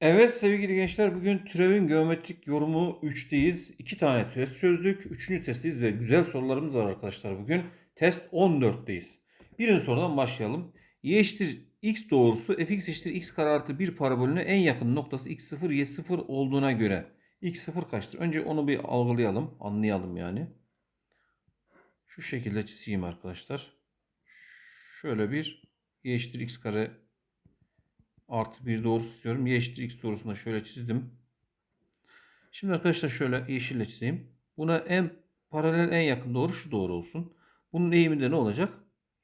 Evet sevgili gençler bugün türevin geometrik yorumu 3'teyiz. 2 tane test çözdük. 3. testteyiz ve güzel sorularımız var arkadaşlar bugün. Test 14'teyiz. Birinci sorudan başlayalım. Y eşittir x doğrusu fx eşittir x kare artı 1 parabolüne en yakın noktası x0 y0 olduğuna göre x0 kaçtır? Önce onu bir algılayalım, anlayalım yani. Şu şekilde çizeyim arkadaşlar. Şöyle bir y eşittir x kare artı bir doğrusu istiyorum. Y eşittir x doğrusunu da şöyle çizdim. Şimdi arkadaşlar şöyle yeşille çizeyim. Buna en paralel en yakın doğru şu doğru olsun. Bunun eğimi de ne olacak?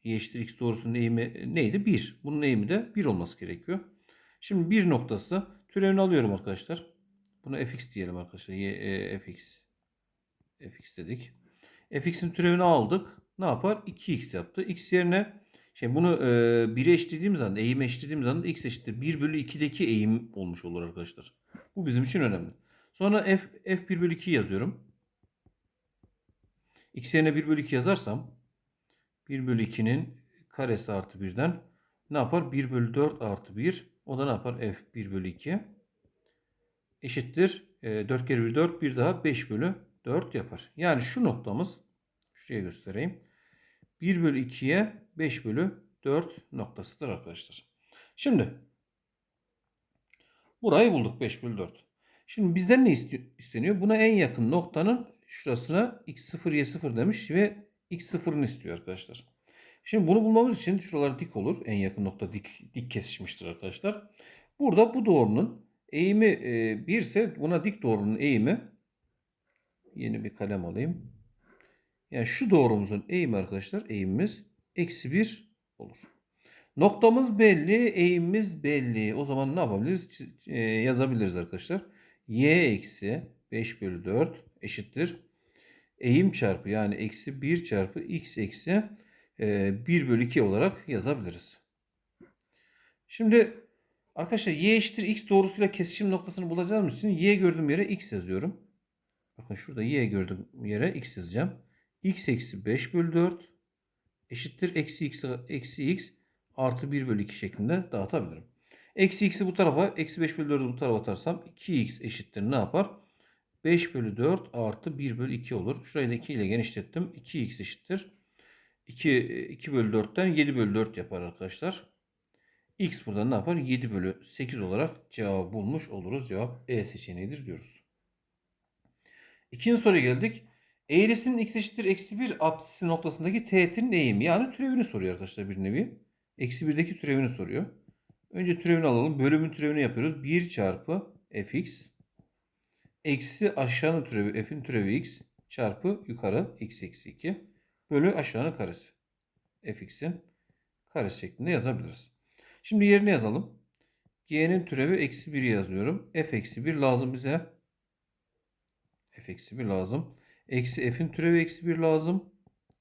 Y eşittir x doğrusunun eğimi neydi? 1. Bunun eğimi de 1 olması gerekiyor. Şimdi bir noktası türevini alıyorum arkadaşlar. Buna fx diyelim arkadaşlar. Y, e, fx. fx dedik. fx'in türevini aldık. Ne yapar? 2x yaptı. x yerine Şimdi bunu e, 1'e eşitlediğimiz zaman, eğime eşitlediğimiz zaman x eşittir 1 bölü 2'deki eğim olmuş olur arkadaşlar. Bu bizim için önemli. Sonra f, f 1 bölü 2 yazıyorum. x yerine 1 bölü 2 yazarsam 1 bölü 2'nin karesi artı 1'den ne yapar? 1 bölü 4 artı 1. O da ne yapar? f 1 bölü 2 eşittir. E, 4 kere 1 4 bir daha 5 bölü 4 yapar. Yani şu noktamız şuraya göstereyim. 1 bölü 2'ye 5 bölü 4 noktasıdır arkadaşlar. Şimdi burayı bulduk 5 bölü 4. Şimdi bizden ne isteniyor? Buna en yakın noktanın şurasına x0 y0 demiş ve x0'ını istiyor arkadaşlar. Şimdi bunu bulmamız için şuralar dik olur. En yakın nokta dik, dik kesişmiştir arkadaşlar. Burada bu doğrunun eğimi 1 ise buna dik doğrunun eğimi yeni bir kalem alayım. Yani şu doğrumuzun eğimi arkadaşlar eğimimiz eksi 1 olur. Noktamız belli, eğimimiz belli. O zaman ne yapabiliriz? E, yazabiliriz arkadaşlar. y eksi 5 bölü 4 eşittir. Eğim çarpı yani eksi 1 çarpı x eksi e, 1 bölü 2 olarak yazabiliriz. Şimdi arkadaşlar y eşittir x doğrusuyla kesişim noktasını bulacağımız için y gördüğüm yere x yazıyorum. Bakın şurada y gördüğüm yere x yazacağım. x eksi 5 bölü 4 eşittir eksi x, eksi x artı 1 bölü 2 şeklinde dağıtabilirim. Eksi x'i bu tarafa eksi 5 bölü 4'ü bu tarafa atarsam 2x eşittir ne yapar? 5 bölü 4 artı 1 bölü 2 olur. Şurayı da 2 ile genişlettim. 2x eşittir. 2, 2 bölü 4'ten 7 bölü 4 yapar arkadaşlar. X burada ne yapar? 7 bölü 8 olarak cevabı bulmuş oluruz. Cevap E seçeneğidir diyoruz. İkinci soruya geldik. Eğrisinin x eşittir eksi 1 apsisi noktasındaki teğetin eğimi. Yani türevini soruyor arkadaşlar bir nevi. Eksi 1'deki türevini soruyor. Önce türevini alalım. Bölümün türevini yapıyoruz. 1 çarpı fx eksi aşağının türevi f'in türevi x çarpı yukarı x eksi 2 bölü aşağının karesi. fx'in karesi şeklinde yazabiliriz. Şimdi yerine yazalım. g'nin türevi eksi 1 yazıyorum. f eksi 1 lazım bize. f eksi 1 lazım. Eksi f'in türevi eksi 1 lazım.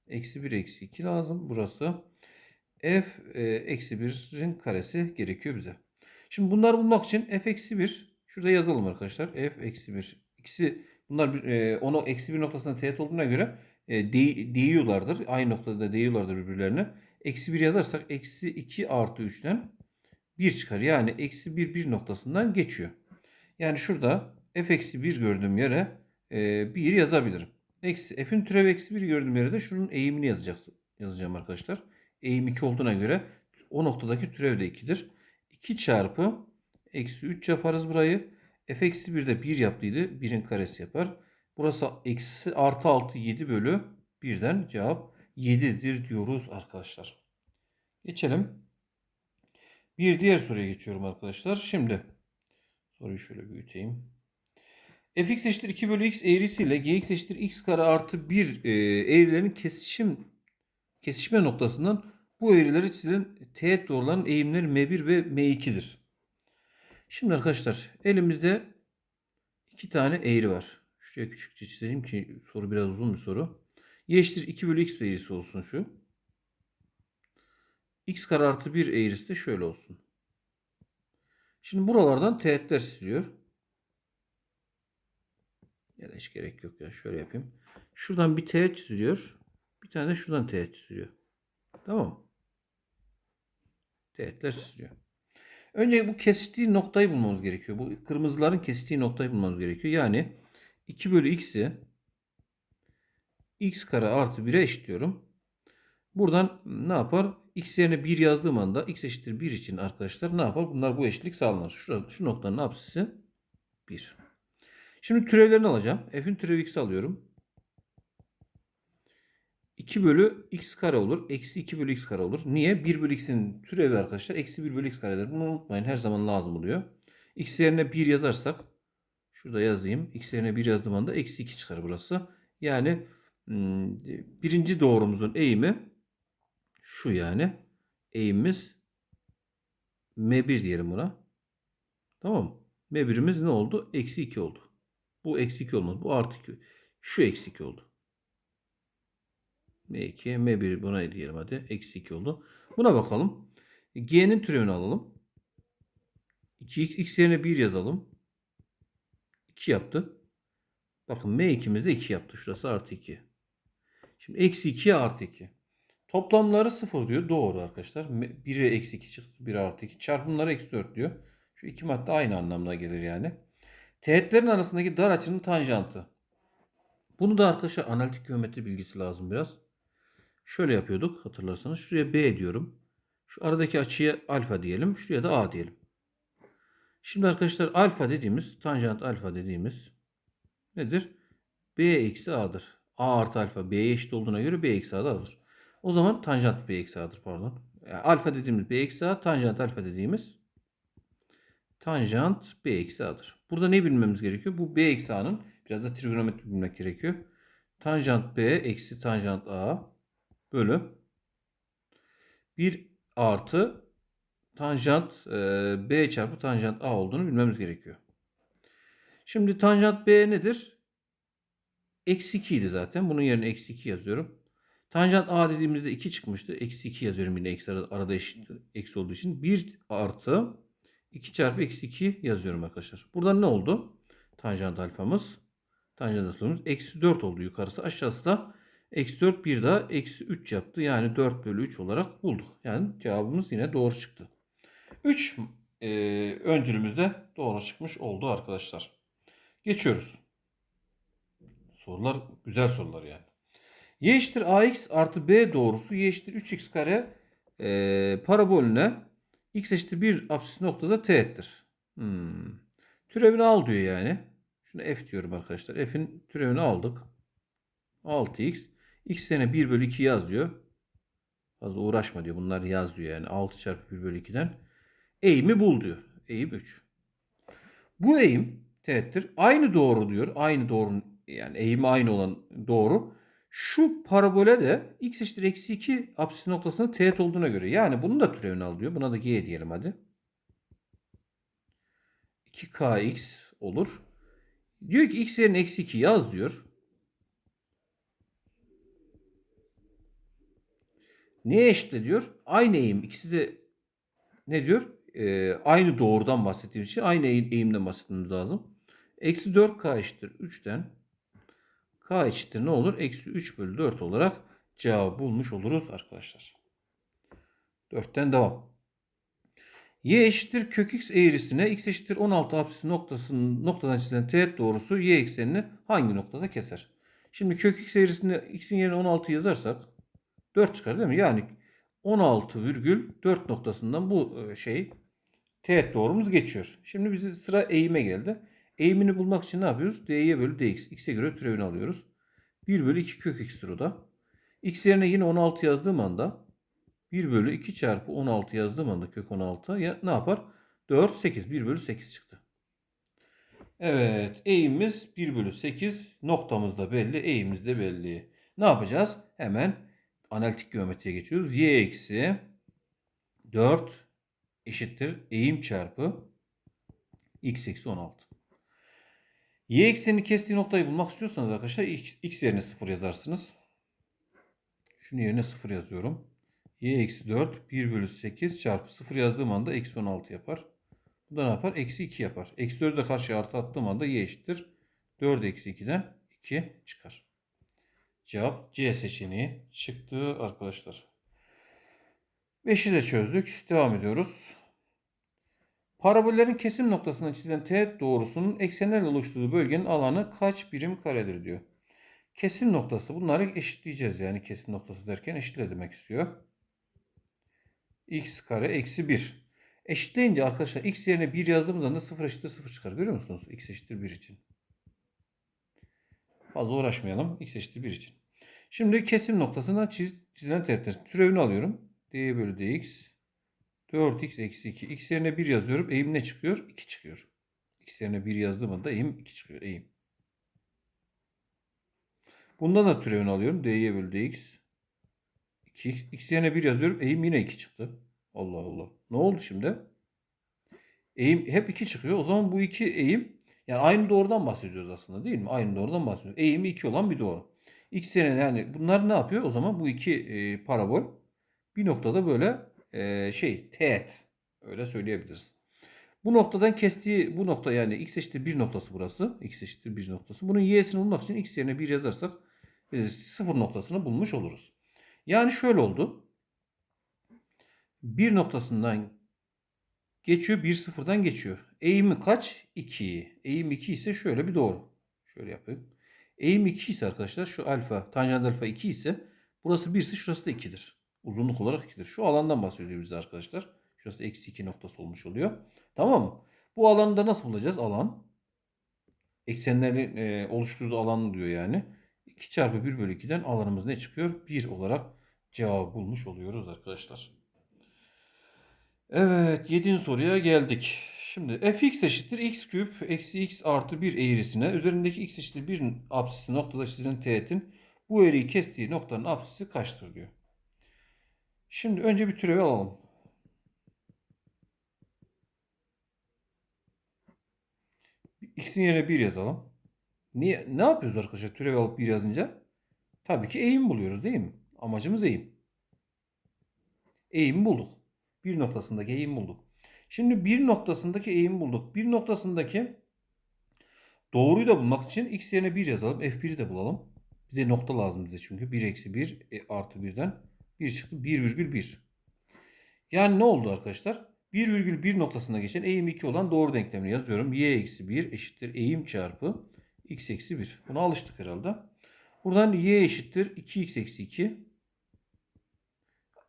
Eksi 1 eksi 2 lazım. Burası f e, eksi 1'in karesi gerekiyor bize. Şimdi bunları bulmak için f eksi 1 şurada yazalım arkadaşlar. f eksi 1 ikisi bunlar e, onu eksi 1 noktasında teğet olduğuna göre e, de, değiyorlardır. Aynı noktada da değiyorlardır birbirlerine. Eksi 1 yazarsak eksi 2 artı 3'ten 1 çıkar. Yani eksi 1 1 noktasından geçiyor. Yani şurada f eksi 1 gördüğüm yere e, 1 yazabilirim. Eksi f'in türevi eksi 1 gördüğüm yere de şunun eğimini yazacaksın, yazacağım arkadaşlar. Eğim 2 olduğuna göre o noktadaki türev de 2'dir. 2 çarpı eksi 3 yaparız burayı. f eksi 1 de 1 yaptıydı. 1'in karesi yapar. Burası eksi artı 6 7 bölü 1'den cevap 7'dir diyoruz arkadaşlar. Geçelim. Bir diğer soruya geçiyorum arkadaşlar. Şimdi soruyu şöyle büyüteyim fx eşittir 2 bölü x eğrisiyle gx eşittir x kare artı 1 e, eğrilerin kesişim kesişme noktasından bu eğrileri çizilen teğet doğruların eğimleri m1 ve m2'dir. Şimdi arkadaşlar elimizde iki tane eğri var. Şuraya küçükçe çizeyim ki soru biraz uzun bir soru. y eşittir 2 bölü x eğrisi olsun şu. x kare artı 1 eğrisi de şöyle olsun. Şimdi buralardan teğetler çiziliyor. Ya da hiç gerek yok ya. Şöyle yapayım. Şuradan bir teğet çiziliyor. Bir tane de şuradan teğet çiziliyor. Tamam mı? Teğetler çiziliyor. Önce bu kesiştiği noktayı bulmamız gerekiyor. Bu kırmızıların kesiştiği noktayı bulmamız gerekiyor. Yani 2 bölü x'i x kare artı 1'e eşitliyorum. Buradan ne yapar? x yerine 1 yazdığım anda x eşittir 1 için arkadaşlar ne yapar? Bunlar bu eşitlik sağlanır. Şurada, şu noktanın apsisi 1. Şimdi türevlerini alacağım. f'in türevi x alıyorum. 2 bölü x kare olur. Eksi 2 bölü x kare olur. Niye? 1 bölü x'in türevi arkadaşlar. Eksi 1 bölü x karedir. Bunu unutmayın. Her zaman lazım oluyor. x yerine 1 yazarsak şurada yazayım. x yerine 1 yazdığım anda eksi 2 çıkar burası. Yani hmm, birinci doğrumuzun eğimi şu yani. Eğimimiz m1 diyelim buna. Tamam mı? m1'imiz ne oldu? Eksi 2 oldu. Bu eksi 2 olmaz. Bu artı 2. Şu eksi 2 oldu. M2, M1 buna diyelim hadi. Eksi 2 oldu. Buna bakalım. G'nin türevini alalım. 2x, x yerine 1 yazalım. 2 yaptı. Bakın M2'miz de 2 yaptı. Şurası artı 2. Şimdi eksi 2'ye artı 2. Toplamları 0 diyor. Doğru arkadaşlar. 1'e eksi 2 çıktı. 1 artı 2. Çarpımları eksi 4 diyor. Şu iki madde aynı anlamına gelir yani. Teğetlerin arasındaki dar açının tanjantı. Bunu da arkadaşlar analitik geometri bilgisi lazım biraz. Şöyle yapıyorduk hatırlarsanız. Şuraya B diyorum. Şu aradaki açıya alfa diyelim. Şuraya da A diyelim. Şimdi arkadaşlar alfa dediğimiz, tanjant alfa dediğimiz nedir? B eksi A'dır. A artı alfa B'ye eşit olduğuna göre B eksi A'dadır. O zaman tanjant B eksi A'dır pardon. Yani alfa dediğimiz B eksi A, tanjant alfa dediğimiz tanjant B eksi A'dır. Burada ne bilmemiz gerekiyor? Bu B eksi A'nın biraz da trigonometri bilmek gerekiyor. Tanjant B eksi tanjant A bölü 1 artı tanjant e, B çarpı tanjant A olduğunu bilmemiz gerekiyor. Şimdi tanjant B nedir? Eksi 2 idi zaten. Bunun yerine eksi 2 yazıyorum. Tanjant A dediğimizde 2 çıkmıştı. Eksi 2 yazıyorum yine eksi arada, arada eşit eksi olduğu için. 1 artı 2 çarpı eksi 2 yazıyorum arkadaşlar. Burada ne oldu? Tanjant alfamız. Tanjant alfamız eksi 4 oldu yukarısı. Aşağısı da eksi 4 bir daha eksi 3 yaptı. Yani 4 bölü 3 olarak bulduk. Yani cevabımız yine doğru çıktı. 3 e, öncülümüzde doğru çıkmış oldu arkadaşlar. Geçiyoruz. Sorular güzel sorular yani. Y eşittir ax artı b doğrusu y eşittir 3x kare e, parabolüne x eşittir 1 apsis noktada teğettir. Hmm. Türevini al diyor yani. Şunu f diyorum arkadaşlar. F'in türevini aldık. 6x. x yerine 1 bölü 2 yaz diyor. Fazla uğraşma diyor. Bunlar yaz diyor yani. 6 çarpı 1 bölü 2'den. Eğimi bul diyor. Eğim 3. Bu eğim teğettir. Aynı doğru diyor. Aynı doğru yani eğimi aynı olan doğru. Şu parabole de x eşittir eksi 2 apsis noktasında teğet olduğuna göre. Yani bunun da türevini al diyor. Buna da g diyelim hadi. 2kx olur. Diyor ki x yerine eksi 2 yaz diyor. Neye eşitle diyor? Aynı eğim. İkisi de ne diyor? Ee, aynı doğrudan bahsettiğimiz için aynı eğim, eğimden bahsetmemiz lazım. Eksi 4k eşittir 3'ten k eşittir ne olur? Eksi 3 bölü 4 olarak cevabı bulmuş oluruz arkadaşlar. 4'ten devam. y eşittir kök x eğrisine x eşittir 16 apsis noktasının noktadan çizilen teğet doğrusu y eksenini hangi noktada keser? Şimdi kök x eğrisinde x'in yerine 16 yazarsak 4 çıkar değil mi? Yani 16,4 noktasından bu e, şey teğet doğrumuz geçiyor. Şimdi bize sıra eğime geldi. Eğimini bulmak için ne yapıyoruz? dy bölü dx. x'e göre türevini alıyoruz. 1 bölü 2 kök x'tir o da. x yerine yine 16 yazdığım anda 1 bölü 2 çarpı 16 yazdığım anda kök 16 ya ne yapar? 4, 8. 1 bölü 8 çıktı. Evet. Eğimimiz 1 bölü 8. Noktamız da belli. Eğimimiz de belli. Ne yapacağız? Hemen analitik geometriye geçiyoruz. y eksi 4 eşittir eğim çarpı x eksi 16. Y eksenini kestiği noktayı bulmak istiyorsanız arkadaşlar x, x yerine 0 yazarsınız. Şunu yerine 0 yazıyorum. Y eksi 4 1 bölü 8 çarpı 0 yazdığım anda eksi 16 yapar. Bu da ne yapar? Eksi 2 yapar. Eksi 4'ü de karşıya artı attığım anda y eşittir. 4 eksi 2'den 2 çıkar. Cevap C seçeneği çıktı arkadaşlar. 5'i de çözdük. Devam ediyoruz. Parabollerin kesim noktasından çizilen teğet doğrusunun eksenlerle oluşturduğu bölgenin alanı kaç birim karedir diyor. Kesim noktası bunları eşitleyeceğiz yani kesim noktası derken eşitle demek istiyor. x kare eksi 1. Eşitleyince arkadaşlar x yerine 1 yazdığımız anda 0 eşittir 0 çıkar. Görüyor musunuz? x eşittir 1 için. Fazla uğraşmayalım. x eşittir 1 için. Şimdi kesim noktasından çiz, çizilen teğetler. Türevini alıyorum. d bölü dx 4x eksi 2. x yerine 1 yazıyorum. Eğim ne çıkıyor? 2 çıkıyor. x yerine 1 yazdığım anda eğim 2 çıkıyor. Eğim. Bunda da türevini alıyorum. dy bölü dx 2x. x yerine 1 yazıyorum. Eğim yine 2 çıktı. Allah Allah. Ne oldu şimdi? Eğim hep 2 çıkıyor. O zaman bu iki eğim yani aynı doğrudan bahsediyoruz aslında değil mi? Aynı doğrudan bahsediyoruz. Eğimi 2 olan bir doğru. X yerine yani bunlar ne yapıyor? O zaman bu iki e, parabol bir noktada böyle e, şey teğet öyle söyleyebiliriz. Bu noktadan kestiği bu nokta yani x eşittir 1 noktası burası. x eşittir 1 noktası. Bunun y'sini bulmak için x yerine 1 yazarsak biz 0 noktasını bulmuş oluruz. Yani şöyle oldu. 1 noktasından geçiyor. 1 sıfırdan geçiyor. Eğimi kaç? 2. Eğim 2 ise şöyle bir doğru. Şöyle yapayım. Eğim 2 ise arkadaşlar şu alfa, tanjant alfa 2 ise burası 1 ise şurası da 2'dir. Uzunluk olarak 2'dir. Şu alandan bahsediyor bize arkadaşlar. Şurası eksi 2 noktası olmuş oluyor. Tamam mı? Bu alanı da nasıl bulacağız? Alan. Eksenlerin e, oluşturduğu alan diyor yani. 2 çarpı 1 bölü 2'den alanımız ne çıkıyor? 1 olarak cevabı bulmuş oluyoruz arkadaşlar. Evet 7. soruya geldik. Şimdi fx eşittir x küp eksi x artı 1 eğrisine üzerindeki x eşittir 1 apsisi noktada çizilen teğetin bu eğriyi kestiği noktanın apsisi kaçtır diyor. Şimdi önce bir türevi alalım. x'in yerine 1 yazalım. Niye? Ne yapıyoruz arkadaşlar türevi alıp 1 yazınca? Tabii ki eğim buluyoruz değil mi? Amacımız eğim. Eğimi bulduk. Bir noktasındaki eğim bulduk. Şimdi bir noktasındaki eğim bulduk. Bir noktasındaki doğruyu da bulmak için x yerine 1 yazalım. F1'i de bulalım. Bize nokta lazım bize çünkü. 1 eksi 1 e, artı 1'den 1 çıktı. 1,1. Yani ne oldu arkadaşlar? 1,1 noktasında geçen eğim 2 olan doğru denklemini yazıyorum. y eksi 1 eşittir eğim çarpı x eksi 1. Buna alıştık herhalde. Buradan y eşittir 2x eksi 2.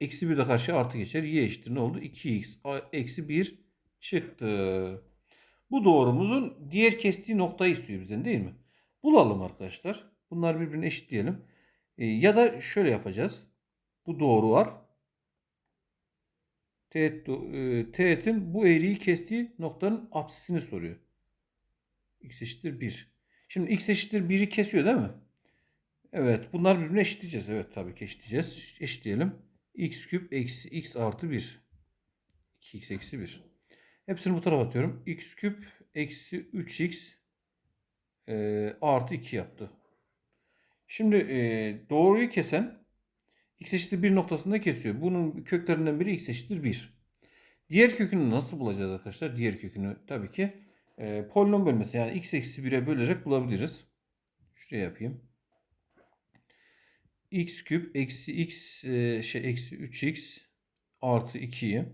Eksi 1 de karşıya artı geçer. Y eşittir ne oldu? 2x eksi 1 çıktı. Bu doğrumuzun diğer kestiği noktayı istiyor bizden değil mi? Bulalım arkadaşlar. Bunları birbirine eşitleyelim. E, ya da şöyle yapacağız. Bu doğru var. E, teğetin bu eğriyi kestiği noktanın apsisini soruyor. x eşittir 1. Şimdi x eşittir 1'i kesiyor değil mi? Evet. Bunlar birbirine eşitleyeceğiz. Evet tabii ki eşitleyeceğiz. Eşitleyelim x küp eksi x artı 1. 2x eksi 1. Hepsini bu tarafa atıyorum. x küp eksi 3x e, artı 2 yaptı. Şimdi e, doğruyu kesen x eşittir 1 noktasında kesiyor. Bunun köklerinden biri x eşittir 1. Diğer kökünü nasıl bulacağız arkadaşlar? Diğer kökünü tabii ki e, polinom bölmesi yani x eksi 1'e bölerek bulabiliriz. Şuraya yapayım x küp eksi x e, şey eksi 3x artı 2'yi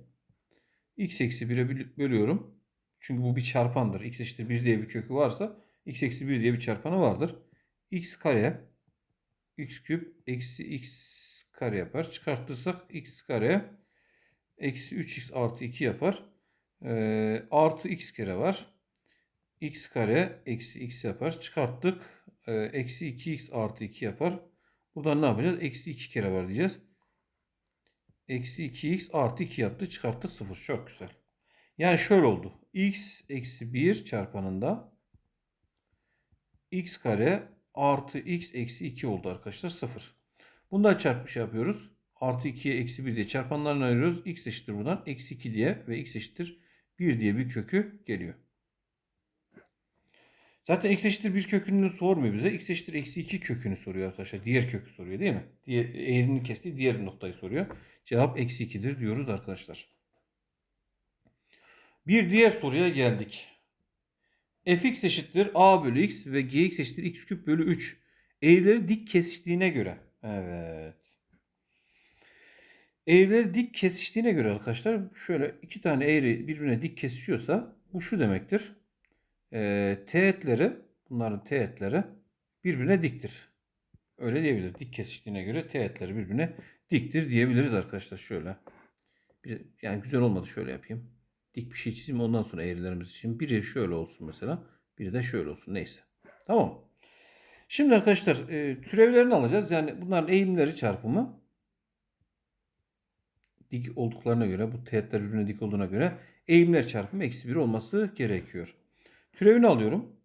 x eksi 1'e bölüyorum. Çünkü bu bir çarpandır. x eşittir 1 diye bir kökü varsa x eksi 1 diye bir çarpanı vardır. x kare x küp eksi x kare yapar. Çıkartırsak x kare eksi 3x artı 2 yapar. E, artı x kere var. x kare eksi x yapar. Çıkarttık. E, eksi 2x artı 2 yapar. Buradan ne yapacağız? Eksi 2 kere var diyeceğiz. Eksi 2x artı 2 yaptı. Çıkarttık 0. Çok güzel. Yani şöyle oldu. x eksi 1 çarpanında x kare artı x eksi 2 oldu arkadaşlar. 0. Bunda çarpmış yapıyoruz. Artı 2'ye eksi 1 diye çarpanlarını ayırıyoruz. x eşittir buradan. Eksi 2 diye ve x eşittir 1 diye bir kökü geliyor. Zaten x eşittir 1 kökünü sormuyor bize. x eşittir eksi 2 kökünü soruyor arkadaşlar. Diğer kökü soruyor değil mi? Diğer, eğrinin kestiği diğer noktayı soruyor. Cevap eksi 2'dir diyoruz arkadaşlar. Bir diğer soruya geldik. fx eşittir a bölü x ve gx eşittir x küp bölü 3. Eğrileri dik kesiştiğine göre. Evet. Eğrileri dik kesiştiğine göre arkadaşlar şöyle iki tane eğri birbirine dik kesişiyorsa bu şu demektir. E, teğetleri bunların teğetleri birbirine diktir. Öyle diyebiliriz. Dik kesiştiğine göre teğetleri birbirine diktir diyebiliriz arkadaşlar şöyle. Bir, yani güzel olmadı şöyle yapayım. Dik bir şey çizeyim ondan sonra eğrilerimiz için. Biri şöyle olsun mesela. Biri de şöyle olsun neyse. Tamam. Şimdi arkadaşlar e, türevlerini alacağız. Yani bunların eğimleri çarpımı dik olduklarına göre bu teğetler birbirine dik olduğuna göre eğimler çarpımı eksi 1 olması gerekiyor. Türevini alıyorum.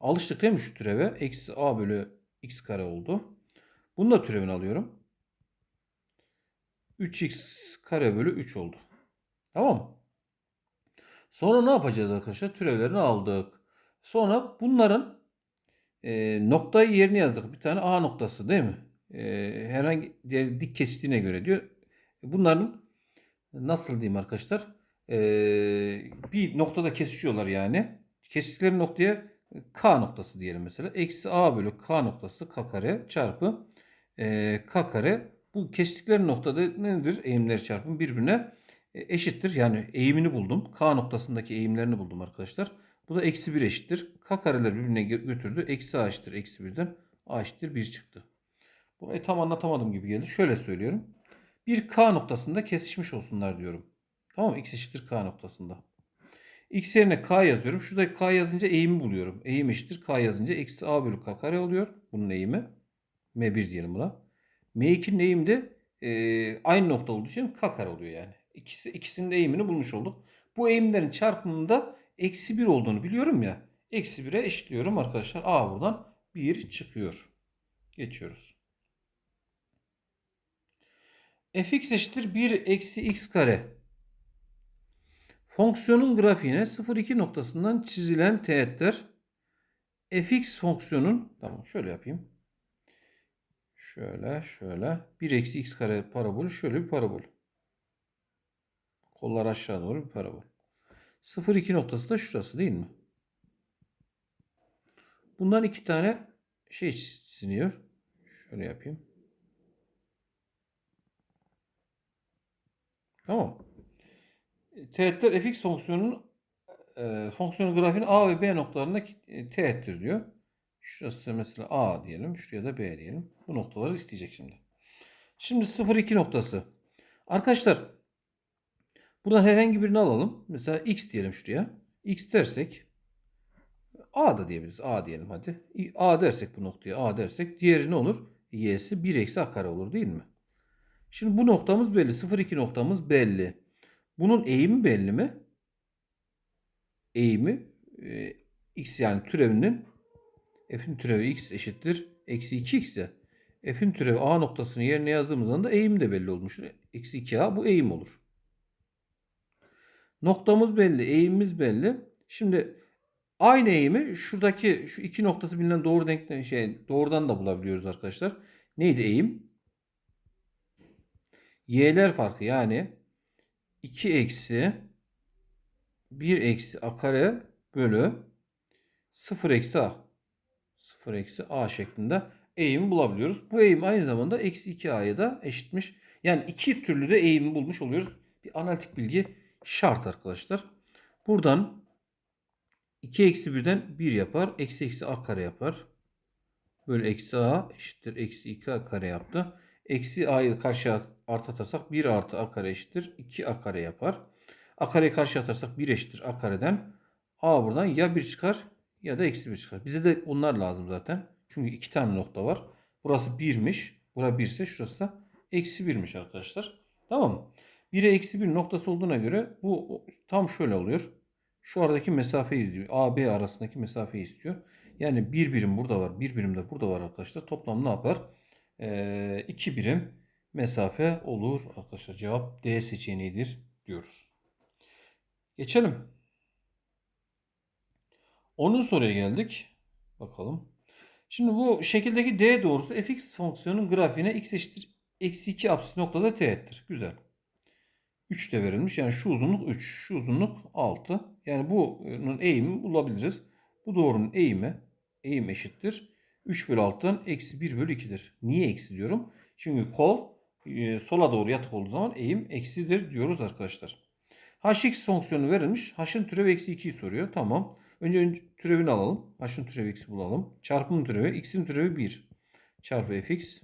Alıştık değil mi şu türeve? Eksi a bölü x kare oldu. Bunu da türevini alıyorum. 3x kare bölü 3 oldu. Tamam mı? Sonra ne yapacağız arkadaşlar? Türevlerini aldık. Sonra bunların e, noktayı yerine yazdık. Bir tane A noktası değil mi? E, herhangi dik kesiştiğine göre diyor. Bunların nasıl diyeyim arkadaşlar? E, bir noktada kesişiyorlar yani. Kesiştikleri noktaya K noktası diyelim mesela. Eksi A bölü K noktası K kare çarpı e, K kare. Bu kestikleri noktada nedir? Eğimleri çarpımı birbirine e, eşittir. Yani eğimini buldum. K noktasındaki eğimlerini buldum arkadaşlar. Bu da eksi 1 eşittir. K kareler birbirine götürdü. Eksi A eşittir. Eksi 1'den A eşittir 1 çıktı. Burayı tam anlatamadım gibi geldi. Şöyle söylüyorum. Bir K noktasında kesişmiş olsunlar diyorum. Tamam mı? X eşittir K noktasında. X yerine K yazıyorum. Şurada K yazınca eğimi buluyorum. Eğim eşittir K yazınca eksi A bölü K kare oluyor. Bunun eğimi. M1 diyelim buna. M2'nin eğimi de e, aynı nokta olduğu için K kare oluyor yani. İkisi, ikisinin eğimini bulmuş olduk. Bu eğimlerin çarpımında eksi 1 olduğunu biliyorum ya. Eksi 1'e eşitliyorum arkadaşlar. A buradan 1 çıkıyor. Geçiyoruz. fx eşittir 1 eksi x kare. Fonksiyonun grafiğine 0,2 noktasından çizilen teğetler fx fonksiyonun tamam şöyle yapayım. Şöyle şöyle 1 eksi x kare parabolü şöyle bir parabol. Kollar aşağı doğru bir parabol. 0,2 noktası da şurası değil mi? Bundan iki tane şey çiziliyor. Şöyle yapayım. Tamam. Teğetler fx fonksiyonunun e, fonksiyonun grafiğinin a ve b noktalarında e, teğettir diyor. Şurası mesela a diyelim. Şuraya da b diyelim. Bu noktaları isteyecek şimdi. Şimdi 0,2 noktası. Arkadaşlar buradan herhangi birini alalım. Mesela x diyelim şuraya. x dersek a da diyebiliriz. a diyelim hadi. a dersek bu noktaya a dersek diğeri ne olur? y'si 1 eksi a kare olur değil mi? Şimdi bu noktamız belli. 0,2 noktamız belli. Bunun eğimi belli mi? Eğimi e, x yani türevinin f'in türevi x eşittir. Eksi 2x ya. F'in türevi a noktasını yerine yazdığımız anda eğim de belli olmuş. Eksi 2a bu eğim olur. Noktamız belli. Eğimimiz belli. Şimdi aynı eğimi şuradaki şu iki noktası bilinen doğru denklem şey doğrudan da bulabiliyoruz arkadaşlar. Neydi eğim? Y'ler farkı yani 2 eksi 1 eksi a kare bölü 0 eksi a. 0 eksi a şeklinde eğimi bulabiliyoruz. Bu eğim aynı zamanda eksi 2a'ya da eşitmiş. Yani iki türlü de eğimi bulmuş oluyoruz. Bir analitik bilgi şart arkadaşlar. Buradan 2 eksi 1'den 1 yapar. Eksi eksi a kare yapar. Bölü eksi a eşittir. Eksi 2a kare yaptı. Eksi a'yı karşıya artı atarsak 1 artı a kare eşittir. 2 a kare yapar. A kareyi karşıya atarsak 1 eşittir a kareden. A buradan ya 1 çıkar ya da eksi 1 çıkar. Bize de onlar lazım zaten. Çünkü iki tane nokta var. Burası 1'miş. Bura 1 ise şurası da eksi 1'miş arkadaşlar. Tamam mı? 1'e eksi 1 noktası olduğuna göre bu tam şöyle oluyor. Şu aradaki mesafeyi istiyor. A, B arasındaki mesafeyi istiyor. Yani bir birim burada var. Bir birim de burada var arkadaşlar. Toplam ne yapar? 2 ee, birim mesafe olur arkadaşlar. Cevap D seçeneğidir diyoruz. Geçelim. 10. soruya geldik. Bakalım. Şimdi bu şekildeki D doğrusu fx fonksiyonun grafiğine x eşittir eksi 2 apsis noktada teğettir. Güzel. 3 de verilmiş. Yani şu uzunluk 3. Şu uzunluk 6. Yani bunun eğimi bulabiliriz. Bu doğrunun eğimi eğim eşittir. 3 bölü 6'dan eksi 1 bölü 2'dir. Niye eksi diyorum? Çünkü kol e, sola doğru yatık olduğu zaman eğim eksidir diyoruz arkadaşlar. hx fonksiyonu verilmiş. h'ın türevi eksi 2'yi soruyor. Tamam. Önce, türevini alalım. h'ın türevi x'i bulalım. Çarpımın türevi x'in türevi 1 çarpı fx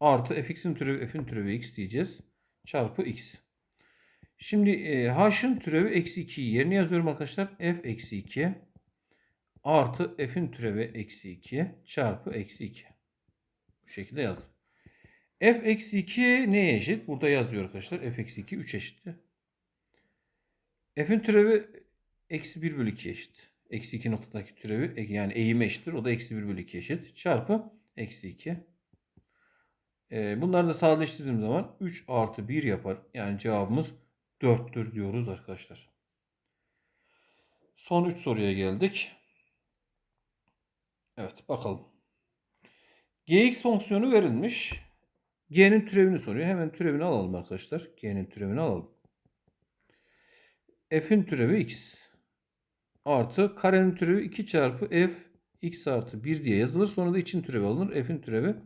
artı fx'in türevi f'in türevi x diyeceğiz. Çarpı x. Şimdi e, h'ın türevi eksi 2'yi yerine yazıyorum arkadaşlar. f eksi 2 artı f'in türevi eksi 2 çarpı eksi 2. Bu şekilde yazdım. f eksi 2 neye eşit? Burada yazıyor arkadaşlar. f eksi 2 3 eşitti. f'in türevi eksi 1 bölü 2 eşit. Eksi 2 noktadaki türevi e, yani eğimi eşittir. O da eksi 1 bölü 2 eşit. Çarpı eksi 2. E, bunları da sadeleştirdiğim zaman 3 artı 1 yapar. Yani cevabımız 4'tür diyoruz arkadaşlar. Son 3 soruya geldik. Evet bakalım. gx fonksiyonu verilmiş. g'nin türevini soruyor. Hemen türevini alalım arkadaşlar. g'nin türevini alalım. f'in türevi x artı karenin türevi 2 çarpı f x artı 1 diye yazılır. Sonra da için türevi alınır. f'in türevi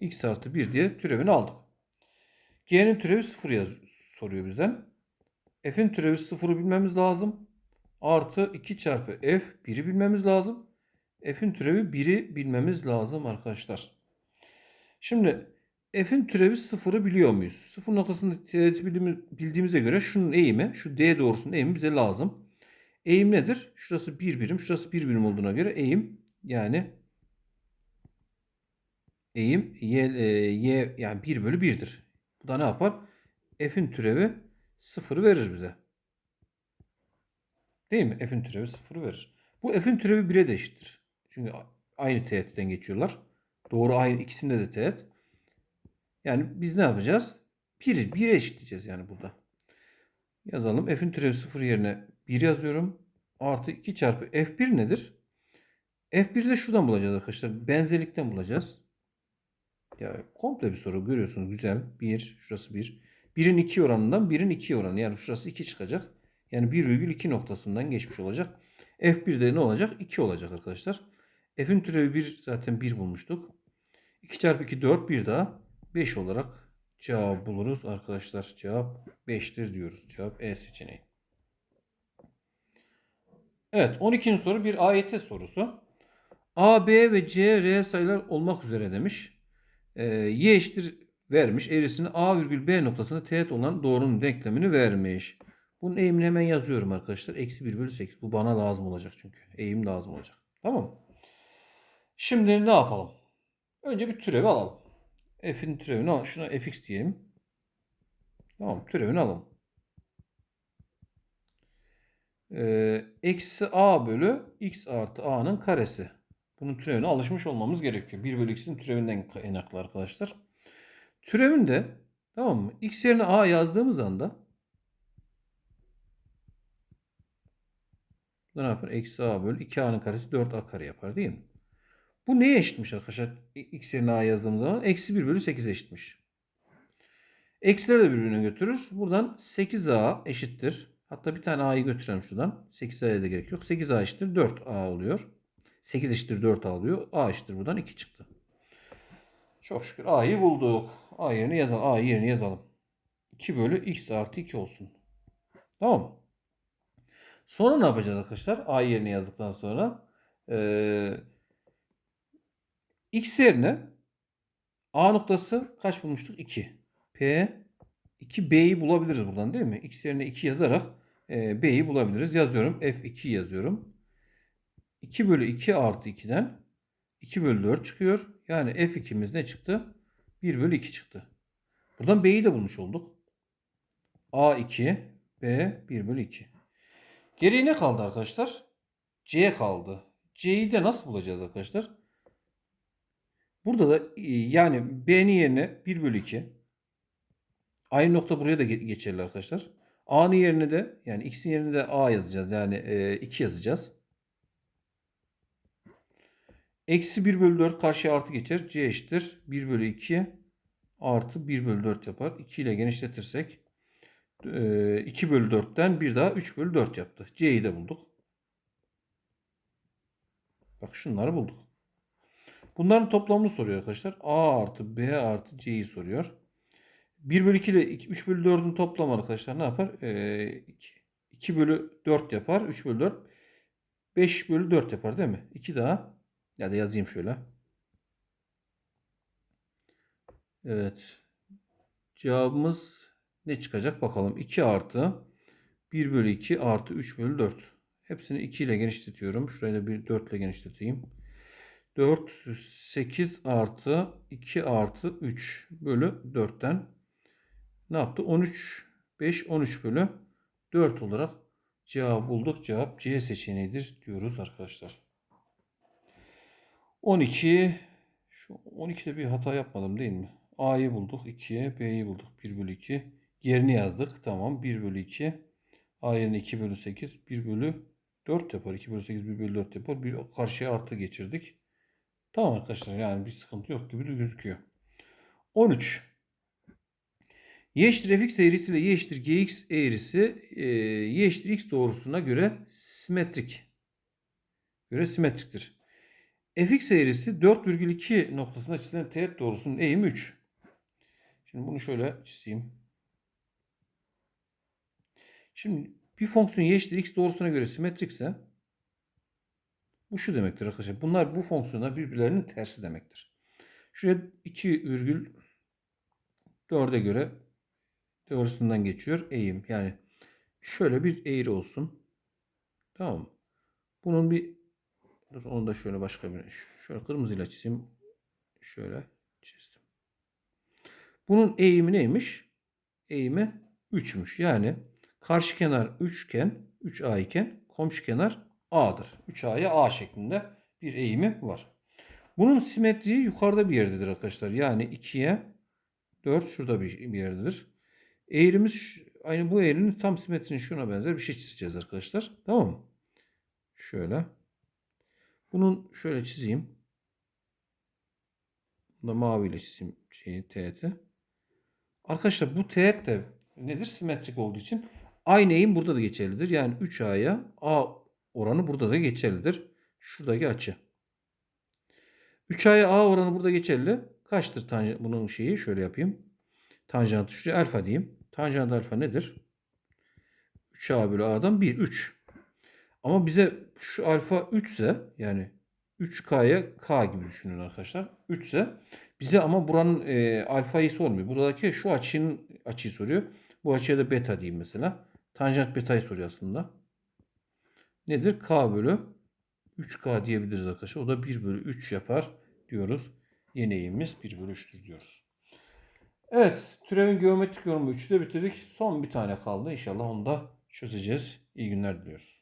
x artı 1 diye türevini aldık. g'nin türevi 0 yaz soruyor bizden. F'in türevi 0'ı bilmemiz lazım. Artı 2 çarpı f 1'i bilmemiz lazım. f'in türevi 1'i bilmemiz lazım arkadaşlar. Şimdi f'in türevi 0'ı biliyor muyuz? 0 noktasını bildiğimize göre şunun eğimi, şu d doğrusunun eğimi bize lazım. Eğim nedir? Şurası 1 birim, şurası 1 birim olduğuna göre eğim yani eğim y, e, y yani 1 bölü 1'dir. Bu da ne yapar? F'in türevi 0'ı verir bize. Değil mi? F'in türevi 0'ı verir. Bu F'in türevi 1'e de eşittir. Çünkü aynı teğetten geçiyorlar. Doğru aynı ikisinde de teğet. Yani biz ne yapacağız? 1 1'e eşitleyeceğiz yani burada. Yazalım. F'in türevi 0 yerine 1 yazıyorum. Artı 2 çarpı F1 nedir? F1'i de şuradan bulacağız arkadaşlar. Benzerlikten bulacağız. Ya komple bir soru görüyorsunuz. Güzel. 1. Şurası 1. 1'in 2 oranından 1'in 2 oranı. Yani şurası 2 çıkacak. Yani 1,2 noktasından geçmiş olacak. F1'de ne olacak? 2 olacak arkadaşlar. F'in türevi 1 zaten 1 bulmuştuk. 2 çarpı 2 4 bir daha 5 olarak cevap buluruz arkadaşlar. Cevap 5'tir diyoruz. Cevap E seçeneği. Evet 12. soru bir AYT sorusu. A, B ve C reel sayılar olmak üzere demiş. Ee, y eşittir vermiş. Eğrisini A virgül B noktasında teğet olan doğrunun denklemini vermiş. Bunun eğimini hemen yazıyorum arkadaşlar. Eksi 1 bölü 8. Bu bana lazım olacak çünkü. Eğim lazım olacak. Tamam mı? Şimdi ne yapalım? Önce bir türevi alalım. F'in türevini al. Şuna fx diyelim. Tamam. Türevini alalım. Ee, eksi a bölü x artı a'nın karesi. Bunun türevine alışmış olmamız gerekiyor. 1 bölü x'in türevinden kaynaklı arkadaşlar. Türevinde tamam mı? x yerine a yazdığımız anda ne yapar? Eksi a bölü 2a'nın karesi 4a kare yapar değil mi? Bu neye eşitmiş arkadaşlar? X yerine A yazdığımız zaman eksi 1 bölü 8 eşitmiş. Eksileri de birbirine götürür. Buradan 8A eşittir. Hatta bir tane A'yı götürelim şuradan. 8A'ya da gerek yok. 8A eşittir 4A oluyor. 8 eşittir 4A oluyor. A eşittir buradan 2 çıktı. Çok şükür A'yı bulduk. A yerine yazalım. A yerine yazalım. 2 bölü X artı 2 olsun. Tamam mı? Sonra ne yapacağız arkadaşlar? A yerine yazdıktan sonra. Eee X yerine A noktası kaç bulmuştuk? 2. P 2 B'yi bulabiliriz buradan değil mi? X yerine 2 yazarak e, B'yi bulabiliriz. Yazıyorum. F2 yazıyorum. 2 bölü 2 artı 2'den 2 bölü 4 çıkıyor. Yani F2'miz ne çıktı? 1 bölü 2 çıktı. Buradan B'yi de bulmuş olduk. A2 B 1 bölü 2. Geriye ne kaldı arkadaşlar? C kaldı. C'yi de nasıl bulacağız arkadaşlar? Burada da e, yani B'nin yerine 1 bölü 2. Aynı nokta buraya da geçerli arkadaşlar. A'nın yerine de yani X'in yerine de A yazacağız. Yani 2 e, yazacağız. Eksi 1 bölü 4 karşıya artı geçer. C eşittir. 1 bölü 2 artı 1 bölü 4 yapar. 2 ile genişletirsek 2 e, bölü 4'ten bir daha 3 bölü 4 yaptı. C'yi de bulduk. Bak şunları bulduk. Bunların toplamını soruyor arkadaşlar. A artı B artı C'yi soruyor. 1 bölü 2 ile 2, 3 bölü 4'ün toplamı arkadaşlar ne yapar? Ee, 2, 2 bölü 4 yapar. 3 bölü 4. 5 bölü 4 yapar değil mi? 2 daha. Ya da yazayım şöyle. Evet. Cevabımız ne çıkacak bakalım. 2 artı 1 bölü 2 artı 3 bölü 4. Hepsini 2 ile genişletiyorum. Şurayı da bir 4 ile genişleteyim. 4, 8 artı 2 artı 3 bölü 4'ten ne yaptı? 13, 5, 13 bölü 4 olarak cevap bulduk. Cevap C seçeneğidir diyoruz arkadaşlar. 12, şu 12'de bir hata yapmadım değil mi? A'yı bulduk 2'ye, B'yi bulduk 1 bölü 2. Yerini yazdık. Tamam 1 bölü 2. A yerine 2 bölü 8, 1 bölü 4 yapar. 2 bölü 8, 1 bölü 4 yapar. Bir karşıya artı geçirdik. Tamam arkadaşlar yani bir sıkıntı yok gibi de gözüküyor. 13. Y eşittir fx eğrisi ile y eşittir gx eğrisi e, y eşittir x doğrusuna göre simetrik. Göre simetriktir. Fx eğrisi 4,2 noktasında çizilen teğet doğrusunun eğimi 3. Şimdi bunu şöyle çizeyim. Şimdi bir fonksiyon y eşittir x doğrusuna göre simetrikse bu şu demektir arkadaşlar. Bunlar bu fonksiyonlar birbirlerinin tersi demektir. Şuraya 2,4'e göre doğrusundan geçiyor eğim. Yani şöyle bir eğri olsun. Tamam mı? Bunun bir dur onu da şöyle başka bir şöyle kırmızıyla çizeyim. Şöyle çizdim. Bunun eğimi neymiş? Eğimi 3'müş. Yani karşı kenar 3 iken 3A iken komşu kenar A'dır. 3A'ya A şeklinde bir eğimi var. Bunun simetriği yukarıda bir yerdedir arkadaşlar. Yani 2'ye 4 şurada bir bir yerdedir. Eğrimiz aynı bu eğrinin tam simetrinin şuna benzer bir şey çizeceğiz arkadaşlar. Tamam mı? Şöyle. Bunun şöyle çizeyim. Bunu da maviyle çizeyim şeyi teğeti. Arkadaşlar bu teğet de nedir? Simetrik olduğu için aynı eğim burada da geçerlidir. Yani 3A'ya A oranı burada da geçerlidir. Şuradaki açı. 3A'ya A oranı burada geçerli. Kaçtır tanjant bunun şeyi? Şöyle yapayım. Tanjantı şuraya alfa diyeyim. Tanjant alfa nedir? 3A bölü A'dan 1. 3. Ama bize şu alfa 3 ise yani 3K'ya K gibi düşünün arkadaşlar. 3 ise bize ama buranın e, alfayı sormuyor. Buradaki şu açının açıyı soruyor. Bu açıya da beta diyeyim mesela. Tanjant betayı soruyor aslında. Nedir? K bölü 3K diyebiliriz arkadaşlar. O da 1 bölü 3 yapar diyoruz. Yeni eğimimiz 1 bölü 3'tür diyoruz. Evet. Türevin geometrik yorumu 3'ü de bitirdik. Son bir tane kaldı. İnşallah onu da çözeceğiz. İyi günler diliyoruz.